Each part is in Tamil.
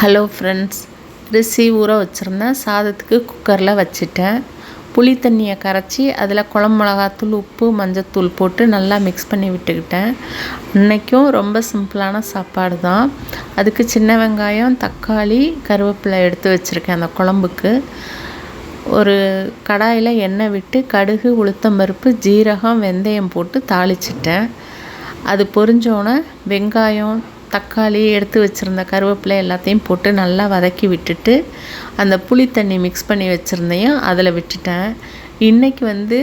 ஹலோ ஃப்ரெண்ட்ஸ் ரிசி ஊற வச்சுருந்தேன். சாதத்துக்கு குக்கரில் வச்சுட்டேன். புளி தண்ணியை கரைச்சி அதில் குழம்பு மிளகாத்தூள் உப்பு மஞ்சத்தூள் போட்டு நல்லா மிக்ஸ் பண்ணி விட்டுக்கிட்டேன். இன்றைக்கும் ரொம்ப சிம்பிளான சாப்பாடு தான். அதுக்கு சின்ன வெங்காயம் தக்காளி கருவேப்பிலை எடுத்து வச்சுருக்கேன் அந்த குழம்புக்கு. ஒரு கடாயில் எண்ணெய் விட்டு கடுகு உளுத்தம்பருப்பு ஜீரகம் வெந்தயம் போட்டு தாளிச்சிட்டேன். அது பொரிஞ்சோன்னே வெங்காயம் தக்காளி எடுத்து வச்சுருந்த கருவேப்பிலை எல்லாத்தையும் போட்டு நல்லா வதக்கி விட்டுட்டு அந்த புளி தண்ணி மிக்ஸ் பண்ணி வச்சுருந்தையும் அதில் விட்டுட்டேன். இன்றைக்கி வந்து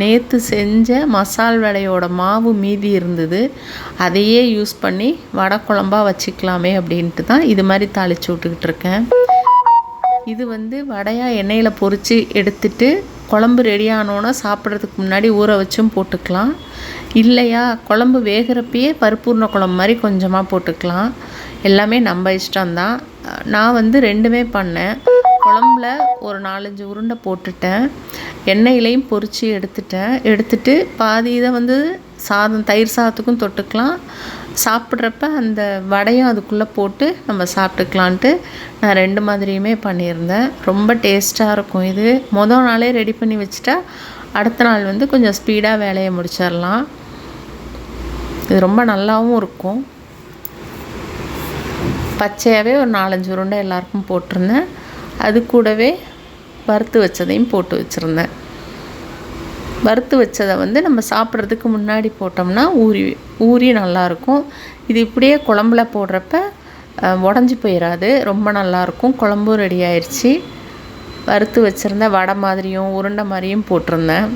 நேற்று செஞ்ச மசால் வடையோட மாவு மீதி இருந்தது. அதையே யூஸ் பண்ணி வடை குழம்பா வச்சுக்கலாமே அப்படின்ட்டு தான் இது மாதிரி தாளித்து விட்டுக்கிட்டு இருக்கேன். இது வந்து வடையாக எண்ணெயில் பொறிச்சு எடுத்துட்டு குழம்பு ரெடி ஆனோன்னா சாப்பிட்றதுக்கு முன்னாடி ஊற வச்சும் போட்டுக்கலாம். இல்லையா குழம்பு வேகிறப்பயே பருப்பூர்ண குழம்பு மாதிரி கொஞ்சமாக போட்டுக்கலாம். எல்லாமே நம்ம இஷ்டம்தான். நான் வந்து ரெண்டுமே பண்ணேன். குழம்புல ஒரு நாலஞ்சு உருண்டை போட்டுட்டேன். எண்ணெயிலையும் பொறிச்சு எடுத்துட்டேன். எடுத்துட்டு பாதி இதை வந்து சாதம் தயிர் சாதத்துக்கும் தொட்டுக்கலாம். சாப்பிட்றப்ப அந்த வடையும் அதுக்குள்ளே போட்டு நம்ம சாப்பிட்டுக்கலான்ட்டு நான் ரெண்டு மாதிரியுமே பண்ணியிருந்தேன். ரொம்ப டேஸ்ட்டாக இருக்கும் இது. மொதல் நாளே ரெடி பண்ணி வச்சுட்டா அடுத்த நாள் வந்து கொஞ்சம் ஸ்பீடாக வேலையை முடிச்சிடலாம். இது ரொம்ப நல்லாவும் இருக்கும். பச்சையாகவே ஒரு நாலஞ்சு உருண்டை எல்லாருக்கும் போட்டிருந்தேன். அது கூடவே வறுத்து வச்சதையும் போட்டு வச்சுருந்தேன். வறுத்து வச்சதை வந்து நம்ம சாப்பிட்றதுக்கு முன்னாடி போட்டோம்னா ஊறி ஊறி நல்லாயிருக்கும். இது இப்படியே குழம்புல போடுறப்ப உடஞ்சி போயிடாது ரொம்ப நல்லாயிருக்கும். குழம்பும் ரெடி ஆயிடுச்சு வறுத்து வச்சுருந்தேன் வடை மாதிரியும் உருண்டை மாதிரியும் போட்டிருந்தேன்.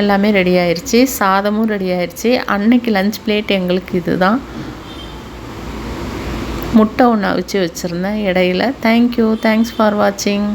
எல்லாமே ரெடி ஆயிடுச்சு சாதமும் ரெடி ஆயிடுச்சு அன்னைக்கு லஞ்ச் பிளேட் எங்களுக்கு இது தான் முட்டை ஒன்று அவிச்சு வச்சுருந்தேன் இடையில. தேங்க்யூ தேங்க்ஸ் ஃபார் வாட்சிங்